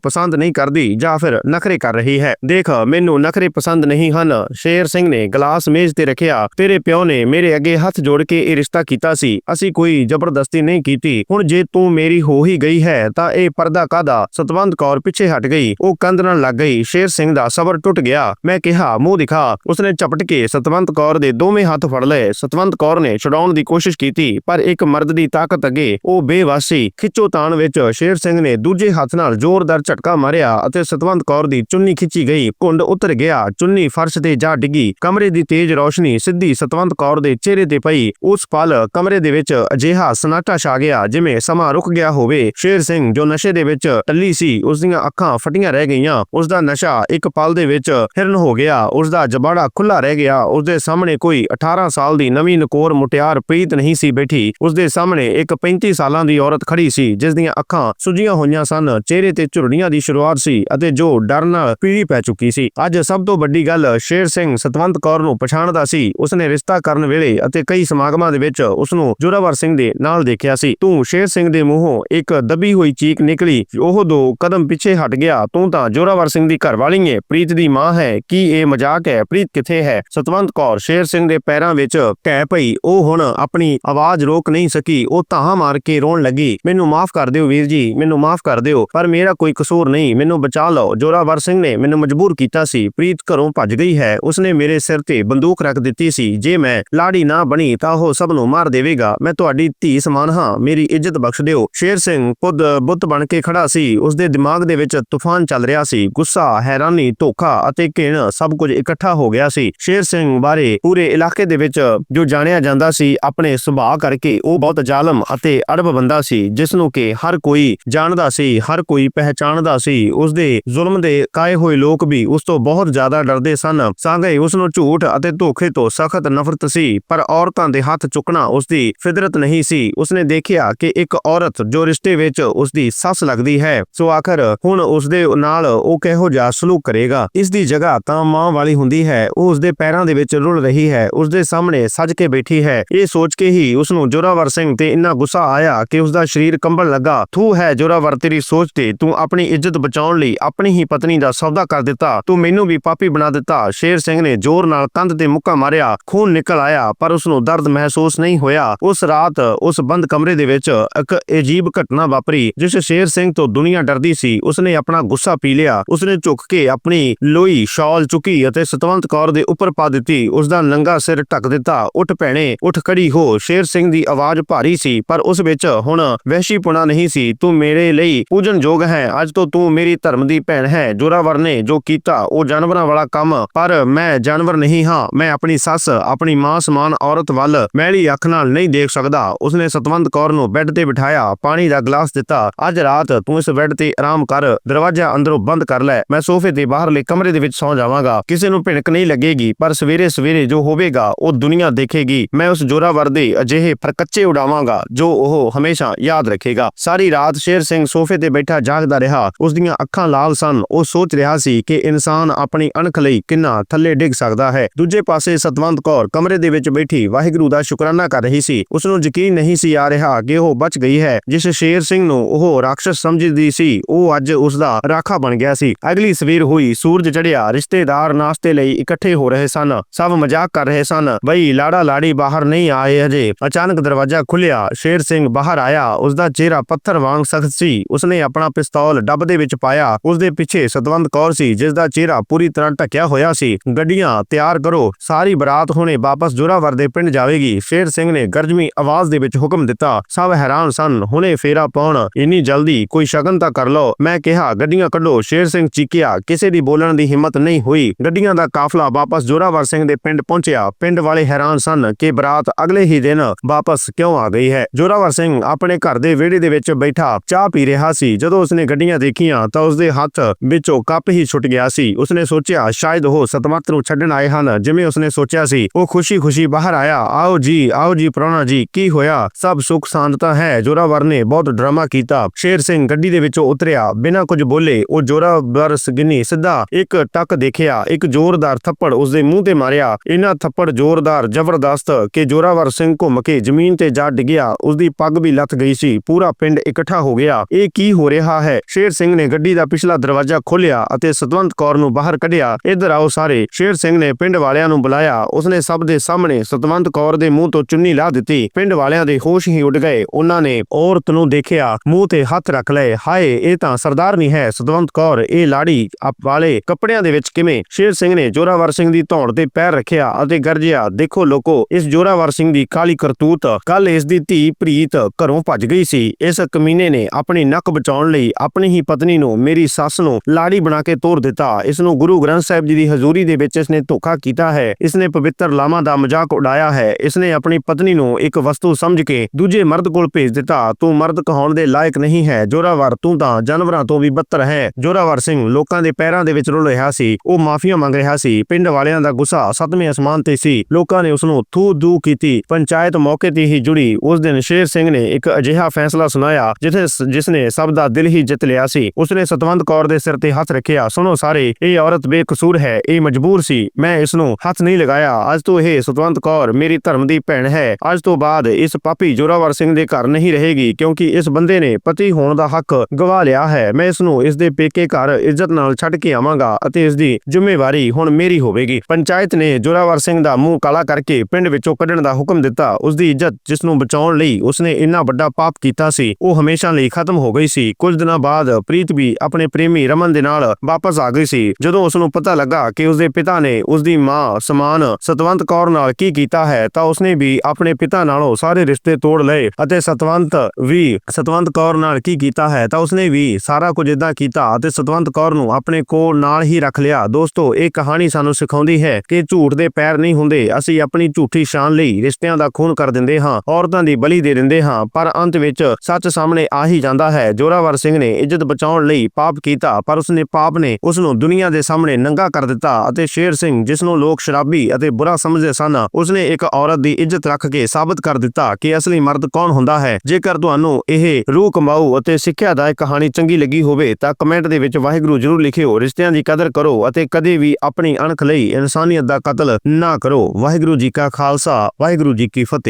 ਪਸੰਦ ਨਹੀਂ ਕਰਦੀ ਜਾਂ ਫਿਰ ਨਖਰੇ ਕਰ ਰਹੀ ਹੈ। ਦੇਖ, ਮੈਨੂੰ ਨਖਰੇ ਪਸੰਦ ਨਹੀਂ ਹਨ। ਸ਼ੇਰ ਸਿੰਘ ਨੇ ਗਲਾਸ ਮੇਜ਼ ਤੇ ਰੱਖਿਆ। ਤੇਰੇ ਪਿਓ ਨੇ ਮੇਰੇ ਅੱਗੇ ਹੱਥ ਜੋੜ ਕੇ ਇਹ ਰਿਸ਼ਤਾ ਕੀਤਾ ਸੀ। ਅਸੀਂ ਕੋਈ ਜ਼ਬਰਦਸਤੀ ਨਹੀਂ ਕੀਤੀ। ਹੁਣ ਜੇ ਤੂੰ ਮੇਰੀ ਹੋ ਹੀ ਗਈ ਹੈ, ਤਾਂ ਇਹ ਪਰਦਾ ਕਾਦਾ ਸਤਵੰਤ ਕੌਰ ਪਿੱਛੇ ਹਟ ਗਈ। ਉਹ ਕੰਧ ਨਾਲ ਲੱਗ ਗਈ। ਸ਼ੇਰ ਸਿੰਘ ਦਾ ਸਬਰ ਟੁੱਟ ਗਿਆ। ਮੈਂ ਕਿਹਾ, ਮੂੰਹ ਦਿਖਾ। ਉਸਨੇ ਚਪਟ ਕੇ ਸਤਵੰਤ ਕੌਰ ਦੇ ਦੋਵੇਂ ਹੱਥ ਫੜ ਲਏ। ਸਤਵੰਤ ਕੌਰ ਨੇ ਛਡਾਉਣ ਦੀ ਕੋਸ਼ਿਸ਼ ਕੀਤੀ, ਪਰ ਇੱਕ ਮਰਦ ਦੀ ਤਾਕਤ ਅੱਗੇ ਉਹ ਬੇਵਾਸੀ ਖਿੱਚੋ ਤਾਣ ਵਿੱਚ ਸ਼ੇਰ ਸਿੰਘ ਨੇ ਦੂਜੇ ਹੱਥ ਨਾਲ ਜ਼ੋਰਦਾਰ ਝਟਕਾ ਮਾਰਿਆ ਅਤੇ ਸਤਵੰਤ ਕੌਰ ਦੀ ਚੁੰਨੀ ਖਿੱਚੀ ਗਈ। ਘੁੰਡ ਉਤਰ ਗਿਆ। ਚੁੰਨੀ ਫਰਸ਼ ਤੇ ਜਾ ਡਿੱਗੀ। ਕਮਰੇ ਦੀ ਤੇਜ਼ ਰੌਸ਼ਨੀ ਸਿੱਧੀ ਸਤਵੰਤ ਕੌਰ ਦੇ ਚਿਹਰੇ ਤੇ ਪਈ। ਉਸ ਪਲ ਕਮਰੇ ਦੇ ਵਿੱਚ ਅਜਿਹਾ ਸਨਾਟਾ ਛਾ ਗਿਆ ਜਿਵੇਂ ਸਮਾਂ ਰੁਕ ਗਿਆ ਹੋਵੇ। ਸ਼ੇਰ ਸਿੰਘ ਜੋ ਨਸ਼ੇ ਦੇ ਵਿੱਚ ਟੱਲੀ ਸੀ ਉਸ ਦੀਆਂ ਅੱਖਾਂ ਫਟੀਆਂ ਰਹਿ ਗਈਆਂ। ਉਸ ਦਾ ਨਸ਼ਾ ਇੱਕ ਪਲ ਦੇ ਵਿੱਚ ਹਿਰਨ ਹੋ ਗਿਆ। ਉਸ ਦਾ ਜਬਾੜਾ ਖੁੱਲਾ ਰਹਿ ਗਿਆ। ਉਸ ਦੇ ਸਾਹਮਣੇ ਕੋਈ 18 ਸਾਲ ਦੀ ਨਵੀਂ ਨਕੋਰ ਮੁਟਿਆਰ ਪ੍ਰੀਤ ਨਹੀਂ ਸੀ ਬੈਠੀ। ਉਸ ਦੇ ਸਾਹਮਣੇ ਇੱਕ 35 ਸਾਲਾਂ ਦੀ ਔਰਤ ਖੜੀ ਸੀ ਜਿਸ ਦੀਆਂ ਅੱਖਾਂ ਸੁਜੀਆਂ ਹੋਈਆਂ ਸਨ। ਚਿਹਰੇ ਤੇ ਝੁਰੜੀਆਂ ਦੀ ਸ਼ੁਰੂਆਤ ਸੀ ਅਤੇ ਜੋ ਡਰ ਨਾਲ ਪੀੜੀ ਪੈ ਚੁੱਕੀ ਸੀ। ਅੱਜ ਸਭ ਤੋਂ ਵੱਡੀ ਗੱਲ ਸ਼ੇਰ ਸਿੰਘ ਸਤਵੰਤ ਕੌਰ ਨੂੰ ਪਛਾਣਦਾ ਸੀ। ਉਸਨੇ ਰਿਸ਼ਤਾ ਕਰਨ ਵੇਲੇ ਅਤੇ ਕਈ ਸਮਾਗਮਾਂ ਦੇ ਵਿੱਚ ਉਸ ਨੂੰ ਜੋਰਾਵਰ ਸਿੰਘ ਦੇ ਨਾਲ ਦੇਖਿਆ ਸੀ। ਤੂੰ ਸ਼ੇਰ ਸਿੰਘ ਦੇ ਮੂੰਹੋਂ ਇੱਕ ਦੱਬੀ ਹੋਈ ਚੀਕ ਨਿਕਲੀ। ਉਹ ਦੋ ਕਦਮ ਪਿੱਛੇ ਹਟ ਗਿਆ। ਤੂੰ ਤਾਂ ਜੋਰਾਵਰ ਸਿੰਘ ਦੀ ਘਰਵਾਲੀ ਏ। ਪ੍ਰੀਤ ਦੀ ਮਾਂ ਹੈ। ਕੀ ਇਹ ਮਜ਼ਾਕ ਹੈ? ਪ੍ਰੀਤ ਕਿੱਥੇ ਹੈ? ਸਤਵੰਤ ਕੌਰ ਸ਼ੇਰ ਸਿੰਘ ਦੇ ਪੈਰਾਂ ਵਿੱਚ ਕਹਿ ਪਈ, ਉਹ ਹੁਣ ਆਪਣੀ ਆਵਾਜ਼ ਰੋਕ ਨਹੀਂ ਸਕੀ। ਉਹ ਧਾਹਾਂ ਮਾਰ ਕੇ ਰੋਣ ਲੱਗੀ। ਮੈਨੂੰ ਮਾਫ ਕਰ ਦਿਓ ਵੀਰ। ਜੀ, ਮੈਨੂੰ ਮਾਫ ਕਰ ਦਿਓ, ਪਰ ਮੇਰਾ ਕੋਈ ਕਸੂਰ ਨਹੀਂ, ਮੈਨੂੰ ਬਚਾ ਲਓ। ਜੋਰਾਵਰ ਸਿੰਘ ਨੇ ਮੈਨੂੰ ਮਜਬੂਰ ਕੀਤਾ ਸੀ। ਪ੍ਰੀਤ ਘਰੋਂ ਭੱਜ ਗਈ ਹੈ। ਉਸਨੇ ਮੇਰੇ ਸਿਰ ਤੇ ਬੰਦੂਕ ਰੱਖ ਦਿੱਤੀ ਸੀ। ਜੇ ਮੈਂ ਲਾੜੀ ਨਾ ਬਣੀ, ਤਾਂ ਉਹ ਸਭ ਨੂੰ ਮਾਰ ਦੇਵੇਗਾ। ਮੈਂ ਤੁਹਾਡੀ ਧੀ ਸਮਾਨ ਹਾਂ। ਮੇਰੀ ਇੱਜ਼ਤ ਬਖਸ਼ ਦਿਓ। ਸ਼ੇਰ ਸਿੰਘ ਖੁਦ ਬੁੱਤ ਬਣ ਕੇ ਖੜਾ ਸੀ। ਉਸਦੇ ਦਿਮਾਗ ਦੇ ਵਿੱਚ ਤੂਫਾਨ ਚੱਲ ਰਿਹਾ ਸੀ। ਗੁੱਸਾ, ਹੈਰਾਨੀ, ਧੋਖਾ ਅਤੇ ਘਿਣ ਸਭ ਕੁਝ ਇਕੱਠਾ ਹੋ ਗਿਆ ਸੀ। ਸ਼ੇਰ ਸਿੰਘ ਬਾਰੇ ਪੂਰੇ ਇਲਾਕੇ ਦੇ ਵਿੱਚ ਜੋ ਜਾਣਿਆ ਜਾਂਦਾ ਸੀ, ਆਪਣੇ ਸੁਭਾਅ ਕਰਕੇ ਉਹ ਬਹੁਤ ਜ਼ਾਲਮ ਅਤੇ ਅੜਬ ਬੰਦਾ ਸੀ ਜਿਸ ਨੂੰ ਕਿ ਹਰ ਕੋਈ ਜਾਣਦਾ ਸੀ, ਹਰ ਕੋਈ ਪਹਿਚਾਣਦਾ ਸੀ। ਉਸ ਦੇ ਜ਼ੁਲਮ ਦੇ ਕਾਏ ਹੋਏ ਲੋਕ ਵੀ ਉਸ ਤੋਂ ਬਹੁਤ ਜ਼ਿਆਦਾ ਡਰਦੇ ਸਨ। ਸਾਂਗੇ ਉਸ ਨੂੰ ਝੂਠ ਅਤੇ ਧੋਖੇ ਤੋਂ ਸਖਤ ਨਫ਼ਰਤ ਸੀ, ਪਰ ਔਰਤਾਂ ਦੇ ਹੱਥ ਚੁੱਕਣਾ ਉਸ ਦੀ ਫਿਦਰਤ ਨਹੀਂ ਸੀ। ਉਸਨੇ ਦੇਖਿਆ ਕਿ ਇੱਕ ਔਰਤ ਜੋ ਰਿਸ਼ਤੇ ਵਿੱਚ ਉਸ ਦੀ ਸੱਸ ਲੱਗਦੀ ਹੈ, ਸੋ ਆਖਰ ਹੁਣ ਉਸ ਦੇ ਨਾਲ ਉਹ ਕਿਹੋ ਜਿਹਾ ਸਲੂਕ ਕਰੇਗਾ? ਇਸ ਦੀ ਜਗ੍ਹਾ ਤਾਂ ਮਾਂ ਵਾਲੀ ਹੁੰਦੀ ਹੈ, ਉਹ ਉਸ ਦੇ ਪੈਰਾਂ ਦੇ ਵਿੱਚ ਰੁਲ ਰਹੀ ਹੈ ਉਸ ਦੇ ਸਾਹਮਣੇ ਸੱਜ ਕੇ ਬੈਠੀ ਹੈ। ਇਹ ਸੋਚ ਕੇ ਹੀ ਉਸ ਨੂੰ ਜੋਰਾਵਰ ਸਿੰਘ ਤੇ ਇੰਨਾ ਗੁੱਸਾ ਆਇਆ ਕਿ ਉਸ ਦਾ ਸਰੀਰ ਕੰਬਣ ਲੱਗਾ। ਤੂੰ ਹੈ ਜੋਰਾਵਰ ਤੇਰੀ ਸੋਚ ਤੇ ਤੂੰ ਆਪਣੀ ਇੱਜ਼ਤ ਬਚਾਉਣ ਲਈ ਆਪਣੀ ਹੀ ਪਤਨੀ ਦਾ ਸੌਦਾ ਕਰ ਦਿੱਤਾ। ਤੂੰ ਮੈਨੂੰ ਵੀ ਪਾਪੀ ਬਣਾ ਦਿੱਤਾ। ਸ਼ੇਰ ਸਿੰਘ ਨੇ ਜ਼ੋਰ ਨਾਲ ਕੰਧ ਤੇ ਮੁੱਕਾ ਮਾਰਿਆ। ਖੂਨ ਨਿਕਲ ਆਇਆ, ਪਰ ਉਸ ਨੂੰ ਦਰਦ ਮਹਿਸੂਸ ਨਹੀਂ ਹੋਇਆ। ਉਸ ਰਾਤ ਉਸ ਬੰਦ ਕਮਰੇ ਦੇ ਵਿੱਚ ਇੱਕ ਅਜੀਬ ਘਟਨਾ ਵਾਪਰੀ, ਜਿਸ ਸ਼ੇਰ ਸਿੰਘ ਤੋਂ ਦੁਨੀਆ ਡਰਦੀ ਸੀ। ਉਸਨੇ ਆਪਣਾ ਗੁੱਸਾ ਪੀ ਲਿਆ। ਉਸਨੇ ਝੁੱਕ ਕੇ ਆਪਣੀ ਲੋਈ ਸ਼ਾਲ ਚੁੱਕੀ ਅਤੇ ਸਤਵੰਤ ਕੌਰ ਦੇ ਉੱਪਰ ਪਾ ਦਿੱਤੀ। ਉਸ ਦਾ ਨੰਗਾ ਸਿਰ ਢੱਕ ਦਿੱਤਾ। ਉੱਠ ਭੈਣੇ, ਉੱਠ ਖੜੀ ਹੋ। ਸ਼ੇਰ ਸਿੰਘ ਦੀ ਆਵਾਜ਼ ਭਾਰੀ ਸੀ, ਪਰ ਉਸ ਵਿੱਚ ਹੁਣ ਵਹਿਸ਼ੀਪੁਣਾ ਨਹੀਂ ਸੀ। ਤੂੰ ਮੇਰੇ ਲਈ ਪੂਜਨਯੋਗ ਹੈ। ਅੱਜ ਤੋਂ ਤੂੰ ਮੇਰੀ ਧਰਮ ਦੀ ਭੈਣ ਹੈ। ਜੋਰਾਵਰ ਨੇ ਜੋ ਕੀਤਾ, ਉਹ ਜਾਨਵਰਾਂ ਵਾਲਾ ਕੰਮ। ਪਰ ਮੈਂ ਜਾਨਵਰ ਨਹੀਂ ਹਾਂ। ਮੈਂ ਆਪਣੀ ਸੱਸ, ਆਪਣੀ ਮਾਂ ਸਮਾਨ ਔਰਤ ਵੱਲ ਮੈਲੀ ਅੱਖ ਨਾਲ ਨਹੀਂ ਦੇਖ ਸਕਦਾ। ਉਸਨੇ ਸਤਵੰਤ ਕੌਰ ਨੂੰ ਬੈੱਡ ਤੇ ਬਿਠਾਇਆ, ਪਾਣੀ ਦਾ ਗਲਾਸ ਦਿੱਤਾ। ਅੱਜ ਰਾਤ ਤੂੰ ਇਸ ਬੈੱਡ ਤੇ ਆਰਾਮ ਕਰ, ਦਰਵਾਜ਼ਾ ਅੰਦਰੋਂ ਬੰਦ ਕਰ ਲੈ। ਮੈਂ ਸੋਫੇ ਤੇ ਬਾਹਰਲੇ ਕਮਰੇ ਦੇ ਵਿੱਚ ਸੌਂ ਜਾਵਾਂਗਾ। ਕਿਸੇ ਨੂੰ ਭਿਣਕ ਨਹੀਂ ਲੱਗੇਗੀ, ਪਰ ਸਵੇਰੇ ਸਵੇਰੇ ਜੋ ਹੋਵੇਗਾ, ਉਹ ਦੁਨੀਆ ਦੇਖੇਗੀ। ਮੈਂ ਉਸ ਜੋਰਾਵਰ ਦੇ ਅਜਿਹੇ ਫਰਕੱਚੇ ਉਡਾਵਾਂਗਾ, ਜੋ ਉਹ ਹਮੇਸ਼ਾ ਯਾਦ ਰੱਖੇਗਾ। ਸਾਰੀ ਰਾਤ ਸ਼ੇਰ ਸਿੰਘ ਸੋਫੇ ਤੇ ਬੈਠਾ ਜਾਗਦਾ ਰਿਹਾ। ਉਸ ਦੀਆਂ ਅੱਖਾਂ ਲਾਲ ਸਨ। ਉਹ ਸੋਚ ਰਿਹਾ ਸੀ ਕਿ ਇਨਸਾਨ ਆਪਣੀ ਅਣਖ ਲਈ ਕਿੰਨਾ ਥੱਲੇ ਡਿੱਗ ਸਕਦਾ ਹੈ। ਦੂਜੇ ਪਾਸੇ ਸਤਵੰਤ ਕੌਰ ਕਮਰੇ ਦੇ ਵਿੱਚ ਬੈਠੀ ਵਾਹਿਗੁਰੂ ਦਾ ਸ਼ੁਕਰਾਨਾ ਕਰ ਰਹੀ ਸੀ। ਉਸ ਨੂੰ ਯਕੀਨ ਨਹੀਂ ਸੀ ਆ ਰਿਹਾ ਕਿ ਉਹ ਬਚ ਗਈ ਹੈ। ਜਿਸ ਸ਼ੇਰ ਸਿੰਘ ਨੂੰ ਉਹ ਰਾਖਸ਼ ਸਮਝਦੀ ਸੀ, ਉਹ ਅੱਜ ਉਸ ਦਾ ਰਾਖਾ ਬਣ ਗਿਆ ਸੀ। ਅਗਲੀ ਸਵੇਰ ਹੋਈ ਸੂਰਜ ਚੜ੍ਹਿਆ। ਰਿਸ਼ਤੇਦਾਰ ਨਾਸ਼ਤੇ ਲਈ ਇਕੱਠੇ ਹੋ ਰਹੇ ਸਨ। ਸਭ ਮਜ਼ਾਕ ਕਰ ਰਹੇ ਸਨ। ਬਈ ਲਾੜਾ ਲਾੜੀ ਬਾਹਰ ਨਹੀਂ ਆਏ ਹਜੇ। ਅਚਾਨਕ ਦਰਵਾਜ਼ਾ ਖੁੱਲਿਆ ਸ਼ੇਰ ਸਿੰਘ ਬਾਹਰ ਆਇਆ। ਉਸ ਦਾ ਚਿਹਰਾ ਪੱਥਰ ਵਾਂਗ ਸਖਤ ਸੀ। ਉਸਨੇ ਆਪਣਾ ਪਿਸਤੌਲ ਡੱਬ ਦੇ ਵਿੱਚ ਪਾਇਆ। ਉਸਦੇ ਪਿੱਛੇ ਸਤਵੰਤ ਕੌਰ ਸੀ, ਜਿਸ ਦਾ ਚਿਹਰਾ ਪੂਰੀ ਤਰ੍ਹਾਂ ਢੱਕਿਆ ਹੋਇਆ ਸੀ। ਗੱਡੀਆਂ ਤਿਆਰ ਕਰੋ, ਸਾਰੀ ਬਰਾਤ ਹੁਣੇ ਵਾਪਸ ਜੋਰਾਵਰ ਦੇ ਪਿੰਡ ਜਾਵੇਗੀ। ਸ਼ੇਰ ਸਿੰਘ ਨੇ ਗਰਜਵੀਂ ਆਵਾਜ਼ ਦੇ ਵਿੱਚ ਹੁਕਮ ਦਿੱਤਾ, ਸਭ ਹੈਰਾਨ ਸਨ, ਹੁਣੇ ਫੇਰਾ ਪਾਉਣ, ਇੰਨੀ ਜਲਦੀ ਕੋਈ ਸ਼ਗਨ ਤਾਂ ਕਰ ਲਓ। ਮੈਂ ਕਿਹਾ, ਗੱਡੀਆਂ ਕੱਢੋ। ਸ਼ੇਰ ਸਿੰਘ ਚੀਕਿਆ, ਕਿਸੇ ਦੀ ਬੋਲਣ ਦੀ ਹਿੰਮਤ ਨਹੀਂ ਹੋਈ। ਗੱਡੀਆਂ ਦਾ ਕਾਫਲਾ ਵਾਪਸ ਜੋਰਾਵਰ ਸਿੰਘ ਦੇ ਪਿੰਡ ਪਹੁੰਚਿਆ। ਪਿੰਡ ਵਾਲੇ ਹੈਰਾਨ ਸਨ ਕਿ ਬਰਾਤ ਅਗਲੇ ਹੀ ਦਿਨ ਵਾਪਸ ਕਿਉਂ ਆ ਗਈ ਹੈ? ਜੋਰਾਵਰ ਸਿੰਘ ਆਪਣੇ ਘਰ ਦੇ ਵਿਹੜੇ ਦੇ ਵਿੱਚ ਬੈਠਾ, ਚਾਹ ਪੀ ਰਿਹਾ ਸੀ। ਜਦੋਂ ਉਸਨੇ ਗੱਡੀਆਂ ਦੇਖੀਆਂ, ਤਾਂ ਉਸਦੇ ਹੱਥ ਵਿੱਚੋਂ ਕੱਪ ਹੀ ਛੁੱਟ ਗਿਆ ਸੀ। ਉਸਨੇ ਸੋਚਿਆ, ਸ਼ਾਇਦ ਉਹ ਸਤਮਤ ਨੂੰ ਛੱਡਣ ਆਏ ਹਨ। ਜਿਵੇਂ ਉਸਨੇ ਸੋਚਿਆ ਸੀ। ਉਹ ਖੁਸ਼ੀ-ਖੁਸ਼ੀ ਬਾਹਰ ਆਇਆ। ਆਓ ਜੀ ਆਓ ਜੀ ਪ੍ਰਾਹੁਣਾ ਜੀ, ਕੀ ਹੋਇਆ? ਸਭ ਸੁੱਖ ਸ਼ਾਂਤਤਾ ਹੈ। ਜੋਰਾਵਰ ਨੇ ਬਹੁਤ ਡਰਾਮਾ ਕੀਤਾ। ਸ਼ੇਰ ਸਿੰਘ ਗੱਡੀ ਦੇ ਵਿੱਚੋਂ ਉਤਰਿਆ। ਬਿਨਾਂ ਕੁਝ ਬੋਲੇ, ਉਹ ਜੋਰਾਵਰ ਸਗਨੀ ਸਿੱਧਾ ਇੱਕ ਟੱਕ ਦੇਖਿਆ। ਇੱਕ ਜ਼ੋਰਦਾਰ ਥੱਪੜ ਉਸਦੇ ਮੂੰਹ ਤੇ ਮਾਰਿਆ। ਇਹਨਾਂ ਥੱਪੜ ਜ਼ੋਰਦਾਰ, ਜ਼ਬਰਦਸਤ ਕਿ ਜੋਰਾਵਰ ਸਿੰਘ ਘੁੰਮ ਕੇ ਜ਼ਮੀਨ ਤੇ ਜਾ ਡਿੱਗਿਆ। ਉਸਦੀ ਪੱਗ ਵੀ ਲੱਥ ਗਈ ਸੀ। ਪੂਰਾ ਪਿੰਡ ਇੱਕ ਇਕੱਠਾ ਹੋ ਗਿਆ। ਇਹ ਕੀ ਹੋ ਰਿਹਾ ਹੈ? ਸ਼ੇਰ ਸਿੰਘ ਨੇ ਗੱਡੀ ਦਾ ਪਿਛਲਾ ਦਰਵਾਜ਼ਾ ਖੋਲ੍ਹਿਆ ਅਤੇ ਸਤਵੰਤ ਕੌਰ ਨੂੰ ਬਾਹਰ ਕੱਢਿਆ। ਇੱਧਰ ਆਓ ਸਾਰੇ। ਸ਼ੇਰ ਸਿੰਘ ਨੇ ਪਿੰਡ ਵਾਲਿਆਂ ਨੂੰ ਬੁਲਾਇਆ। ਉਸਨੇ ਸਭ ਦੇ ਸਾਹਮਣੇ ਸਤਵੰਤ ਕੌਰ ਦੇ ਮੂੰਹ ਤੋਂ ਚੁੰਨੀ ਲਾ ਦਿੱਤੀ। ਪਿੰਡ ਵਾਲਿਆਂ ਦੇ ਹੋਸ਼ ਹੀ ਉੱਡ ਗਏ। ਉਹਨਾਂ ਨੇ ਔਰਤ ਨੂੰ ਦੇਖਿਆ। ਮੂੰਹ ਤੇ ਹੱਥ ਰੱਖ ਲਏ। ਹਾਏ, ਇਹ ਤਾਂ ਸਰਦਾਰ ਸਰਦਾਰਨੀ ਹੈ ਸਤਵੰਤ ਕੌਰ। ਇਹ ਲਾੜੀ ਆਪ ਵਾਲੇ ਕੱਪੜਿਆਂ ਦੇ ਵਿੱਚ ਕਿਵੇਂ? ਸ਼ੇਰ ਸਿੰਘ ਨੇ ਜੋਰਾਵਰ ਸਿੰਘ ਦੀ ਧੌਣ ਤੇ ਪੈਰ ਰੱਖਿਆ ਅਤੇ ਗਰਜਿਆ, ਦੇਖੋ ਲੋਕੋ, ਇਸ ਜੋਰਾਵਰ ਸਿੰਘ ਦੀ ਕਾਲੀ ਕਰਤੂਤ ਕੱਲ ਇਸ ਦੀ ਧੀ ਪ੍ਰੀਤ ਘਰੋਂ ਭੱਜ ਗਈ ਸੀ। ਇਸ ਕਮੀ ਕਮੀਨੇ ਨੇ ਆਪਣੀ ਨੱਕ ਬਚਾਉਣ ਲਈ ਆਪਣੀ ਹੀ ਪਤਨੀ ਨੂੰ, ਮੇਰੀ ਸੱਸ ਨੂੰ ਲਾੜੀ ਬਣਾ ਕੇ ਤੋਰ ਦਿੱਤਾ। ਇਸ ਨੂੰ ਗੁਰੂ ਗ੍ਰੰਥ ਸਾਹਿਬ ਜੀ ਦੀ ਹਜ਼ੂਰੀ ਦੇ ਵਿੱਚ ਇਸ ਨੇ ਧੋਖਾ ਕੀਤਾ ਹੈ। ਇਸ ਨੇ ਪਵਿੱਤਰ ਲਾਵਾਂ ਦਾ ਮਜ਼ਾਕ ਉਡਾਇਆ ਹੈ। ਇਸ ਨੇ ਆਪਣੀ ਪਤਨੀ ਨੂੰ ਇੱਕ ਵਸਤੂ ਸਮਝ ਕੇ ਦੂਜੇ ਮਰਦ ਕੋਲ ਭੇਜ ਦਿੱਤਾ, ਤੂੰ ਮਰਦ ਕਹਾਉਣ ਦੇ ਲਾਇਕ ਨਹੀਂ ਹੈ। ਜੋਰਾਵਰ, ਤੂੰ ਤਾਂ ਜਾਨਵਰਾਂ ਤੋਂ ਵੀ ਬੱਤਰ ਹੈ। ਜੋਰਾਵਰ ਸਿੰਘ ਲੋਕਾਂ ਦੇ ਪੈਰਾਂ ਦੇ ਵਿੱਚ ਰੁਲ ਰਿਹਾ ਸੀ। ਉਹ ਮਾਫੀਆਂ ਮੰਗ ਰਿਹਾ ਸੀ। ਪਿੰਡ ਵਾਲਿਆਂ ਦਾ ਗੁੱਸਾ ਸੱਤਵੇਂ ਅਸਮਾਨ ਤੇ ਸੀ। ਲੋਕਾਂ ਨੇ ਉਸ ਨੂੰ ਥੂ ਦੂ ਕੀਤੀ। ਪੰਚਾਇਤ ਮੌਕੇ ਤੇ ਹੀ ਜੁੜੀ। ਉਸ ਦਿਨ ਸ਼ੇਰ ਸਿੰਘ ਨੇ ਇੱਕ ਅਜਿਹਾ ਫੈਸਲਾ ਸੁਣਾਇਆ ਜਿਥੇ ਜਿਸ ਨੇ ਸਭ ਦਾ ਦਿਲ ਹੀ ਜਿੱਤ ਲਿਆ ਸੀ, ਉਸਨੇ ਸਤਵੰਤ ਕੌਰ ਦੇ ਸਿਰ ਤੇ ਹੱਥ ਰੱਖਿਆ। ਸੁਣੋ ਸਾਰੇ, ਇਹ ਔਰਤ ਬੇਕਸੂਰ ਹੈ, ਇਹ ਮਜਬੂਰ ਸੀ। ਮੈਂ ਇਸ ਨੂੰ ਹੱਥ ਨਹੀਂ ਲਗਾਇਆ। ਅੱਜ ਤੋਂ ਇਹ ਸਤਵੰਤ ਕੌਰ ਮੇਰੀ ਧਰਮ ਦੀ ਭੈਣ ਹੈ। ਅੱਜ ਤੋਂ ਬਾਅਦ ਇਸ ਪਾਪੀ ਜੋਰਾਵਰ ਸਿੰਘ ਦੇ ਘਰ ਨਹੀਂ ਰਹੇਗੀ, ਕਿਉਂਕਿ ਇਸ ਬੰਦੇ ਨੇ ਪਤੀ ਹੋਣ ਦਾ ਹੱਕ ਗਵਾ ਲਿਆ ਹੈ। ਮੈਂ ਇਸ ਨੂੰ ਇਸ ਦੇ ਪੇਕੇ ਘਰ ਇੱਜ਼ਤ ਨਾਲ ਛੱਡ ਕੇ ਆਵਾਂਗਾ ਅਤੇ ਇਸ ਦੀ ਜ਼ਿੰਮੇਵਾਰੀ ਹੁਣ ਮੇਰੀ ਹੋਵੇਗੀ। ਪੰਚਾਇਤ ਨੇ ਜੋਰਾਵਰ ਸਿੰਘ ਦਾ ਮੂੰਹ ਕਾਲਾ ਕਰਕੇ ਪਿੰਡ ਵਿੱਚੋਂ ਕੱਢਣ ਦਾ ਹੁਕਮ ਦਿੱਤਾ। ਉਸ ਦੀ ਇੱਜ਼ਤ ਜਿਸ ਨੂੰ ਬਚਾਉਣ ਲਈ ਉਸਨੇ ਇੰਨਾ ਵੱਡਾ ਪਾਪ ਕੀਤਾ ਸੀ, ਉਹ ਹਮੇਸ਼ਾ ਲਈ ਖਤਮ ਹੋ ਗਈ ਸੀ। ਕੁਝ ਦਿਨਾਂ ਬਾਅਦ ਪ੍ਰੀਤ ਵੀ ਆਪਣੇ ਪ੍ਰੇਮੀ ਰਮਨ ਦੇ ਨਾਲ ਵਾਪਸ ਆ ਗਈ ਸੀ। ਜਦੋਂ ਉਸ ਨੂੰ ਪਤਾ ਲੱਗਾ ਕਿ ਉਸ ਦੇ ਪਿਤਾ ਨੇ ਉਸ ਦੀ ਮਾਂ ਸਮਾਨ ਸਤਵੰਤ ਕੌਰ ਨਾਲ ਕੀ ਕੀਤਾ ਹੈ, ਤਾਂ ਉਸਨੇ ਵੀ ਆਪਣੇ ਪਿਤਾ ਨਾਲੋਂ ਸਾਰੇ ਰਿਸ਼ਤੇ ਤੋੜ ਲਏ ਅਤੇ ਸਤਵੰਤ ਵੀ ਸਤਵੰਤ ਕੌਰ ਨਾਲ ਕੀ ਕੀਤਾ ਹੈ, ਤਾਂ ਉਸਨੇ ਵੀ ਸਾਰਾ ਕੁਝ ਇਦਾਂ ਕੀਤਾ ਅਤੇ ਸਤਵੰਤ ਕੌਰ ਨੂੰ ਆਪਣੇ ਕੋਲ ਨਾਲ ਹੀ ਰੱਖ ਲਿਆ। ਦੋਸਤੋ, ਇਹ ਕਹਾਣੀ ਸਾਨੂੰ ਸਿਖਾਉਂਦੀ ਹੈ ਕਿ ਝੂਠ ਦੇ ਪੈਰ ਨਹੀਂ ਹੁੰਦੇ, ਅਸੀਂ ਆਪਣੀ ਝੂਠੀ ਸ਼ਾਨ ਲਈ ਰਿਸ਼ਤਿਆਂ ਦਾ ਖੂਨ ਕਰ ਦਿੰਦੇ ਹਾਂ, ਔਰਤਾਂ ਦੀ ਬਲੀ ਦੇ ਦਿੰਦੇ ਹਾਂ, ਪਰ ਅੰਤ ਵਿੱਚ ਸੱਚ ਸਾਹਮਣੇ ਆ ਹੀ ਜਾਂਦਾ ਹੈ। ਜੋਰਾਵਰ ਸਿੰਘ ਨੇ ਇੱਜ਼ਤ ਬਚਾਉਣ ਲਈ ਪਾਪ ਕੀਤਾ, ਪਰ ਉਸਨੇ ਪਾਪ ਨੇ ਉਸ ਨੂੰ ਦੁਨੀਆ ਦੇ ਸਾਹਮਣੇ ਨੰਗਾ ਕਰ ਦਿੱਤਾ ਅਤੇ ਸ਼ੇਰ ਸਿੰਘ ਜਿਸ ਨੂੰ ਲੋਕ ਸ਼ਰਾਬੀ ਅਤੇ ਬੁਰਾ ਸਮਝਦੇ ਸਨ, ਉਸਨੇ ਇੱਕ ਔਰਤ ਦੀ ਇੱਜ਼ਤ ਰੱਖ ਕੇ ਸਾਬਤ ਕਰ ਦਿੱਤਾ ਕਿ ਅਸਲੀ ਮਰਦ ਕੌਣ ਹੁੰਦਾ ਹੈ। ਜੇਕਰ ਤੁਹਾਨੂੰ ਇਹ ਰੂਹ ਕਮਾਊ ਅਤੇ ਸਿੱਖਿਆ ਦਾ ਕਹਾਣੀ ਚੰਗੀ ਲੱਗੀ ਹੋਵੇ ਤਾਂ ਕਮੈਂਟ ਦੇ ਵਿੱਚ ਵਾਹਿਗੁਰੂ ਜ਼ਰੂਰ ਲਿਖਿਓ, ਰਿਸ਼ਤਿਆਂ ਦੀ ਕਦਰ ਕਰੋ ਅਤੇ ਕਦੇ ਵੀ ਆਪਣੀ ਅਣਖ ਲਈ ਇਨਸਾਨੀਅਤ ਦਾ ਕਤਲ ਨਾ ਕਰੋ। ਵਾਹਿਗੁਰੂ ਜੀ ਕਾ ਖਾਲਸਾ, ਵਾਹਿਗੁਰੂ ਜੀ ਕੀ ਫਤਿਹ।